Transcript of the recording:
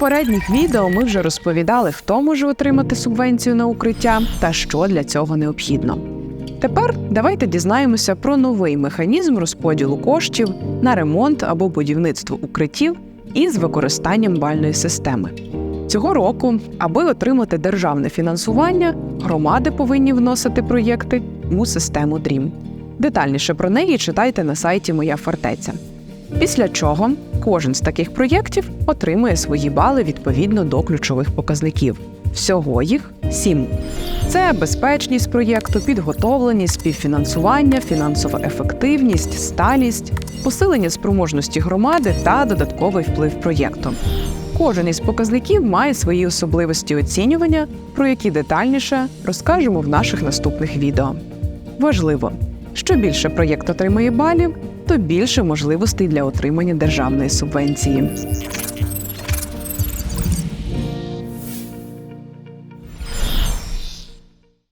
попередніх відео ми вже розповідали, хто може отримати субвенцію на укриття та що для цього необхідно. Тепер давайте дізнаємося про новий механізм розподілу коштів на ремонт або будівництво укриттів із використанням бальної системи. Цього року, аби отримати державне фінансування, громади повинні вносити проєкти у систему DREAM. Детальніше про неї читайте на сайті Моя фортеця. Після чого кожен з таких проєктів отримує свої бали відповідно до ключових показників. Всього їх сім. Це безпечність проєкту, підготовленість, співфінансування, фінансова ефективність, сталість, посилення спроможності громади та додатковий вплив проєкту. Кожен із показників має свої особливості оцінювання, про які детальніше розкажемо в наших наступних відео. Важливо, що більше проєкт отримує балів, більше можливостей для отримання державної субвенції.